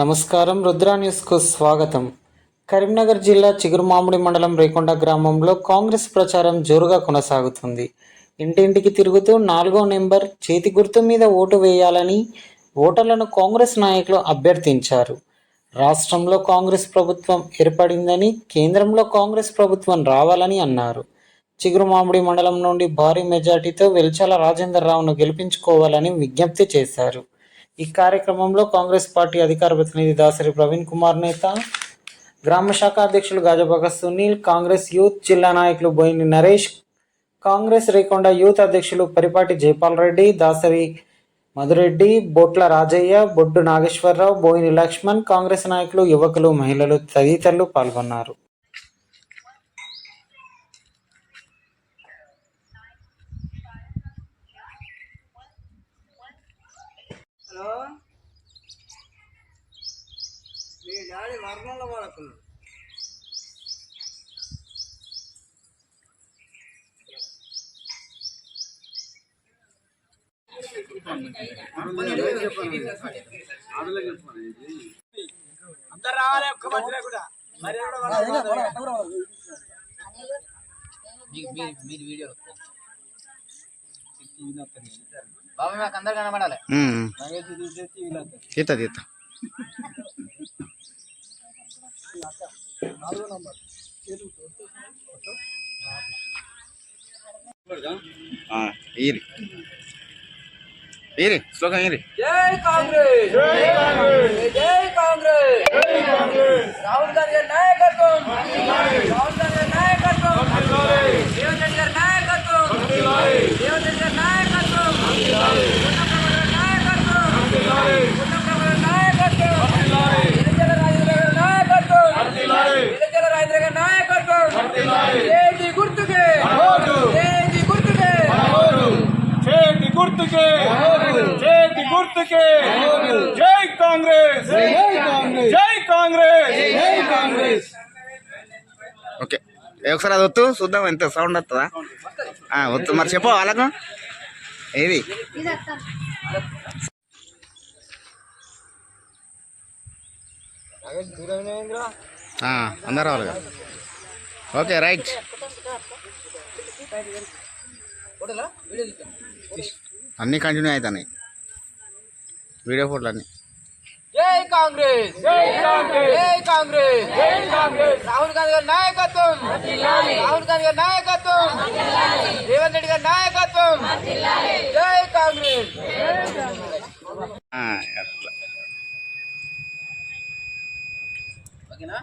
నమస్కారం. రుద్రా న్యూస్కు స్వాగతం. కరీంనగర్ జిల్లా చిగురుమామిడి మండలం రేకొండ గ్రామంలో కాంగ్రెస్ ప్రచారం జోరుగా కొనసాగుతుంది. ఇంటింటికి తిరుగుతూ నాలుగో నెంబర్ చేతి గుర్తు మీద ఓటు వేయాలని ఓటర్లను కాంగ్రెస్ నాయకులు అభ్యర్థించారు. రాష్ట్రంలో కాంగ్రెస్ ప్రభుత్వం ఏర్పడిందని కేంద్రంలో కాంగ్రెస్ ప్రభుత్వం రావాలని అన్నారు. చిగురుమామిడి మండలం నుండి భారీ మెజార్టీతో వెల్చాల రాజేందర్ రావును గెలిపించుకోవాలని విజ్ఞప్తి చేశారు. ఈ కార్యక్రమంలో కాంగ్రెస్ పార్టీ అధికార ప్రతినిధి దాసరి ప్రవీణ్ కుమార్ నేత గ్రామ శాఖ అధ్యక్షులు గాజబాక సునీల్ కాంగ్రెస్ యూత్ జిల్లా నాయకులు బోయిని నరేష్ కాంగ్రెస్ రేకొండ యూత్ అధ్యక్షులు పరిపాటి జైపాల్ రెడ్డి దాసరి మధురెడ్డి బొట్ల రాజయ్య బొడ్డు నాగేశ్వరరావు బోయిని లక్ష్మణ్ కాంగ్రెస్ నాయకులు యువకులు మహిళలు తదితరులు పాల్గొన్నారు. డాడీ వర్ణంలో పడుతున్నాడు అందరు రావాలి ఒక్క కూడా. మరి బాబా మాకు అందరు కనబడాలి. తీత తీత ఈరి. ఈరి శ్లోకం ఈరి. జై కాంగ్రెస్. జై కాంగ్రెస్. జై కాంగ్రెస్ ఓకే ఒకసారి అది వద్దు చూద్దాం ఎంత సౌండ్ వస్తుందా వద్దు మరి చెప్పు వాళ్ళకు. ఏది? అందరు కదా ఓకే రైట్. అన్నీ కంటిన్యూ అవుతాయి వీడియో ఫోటోలు అన్నీ. జై కాంగ్రెస్ జై కాంగ్రెస్ జై కాంగ్రెస్ జై కాంగ్రెస్ రాహుల్ గాంధీ గారి నాయకత్వం రాహుల్ గాంధీ గారి నాయకత్వం రేవంత్ రెడ్డి గారి నాయకత్వం జై కాంగ్రెస్ ఆ, అట్లా ఓకేనా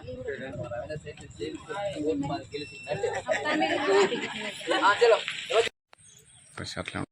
ఫస్ట్ అట్లా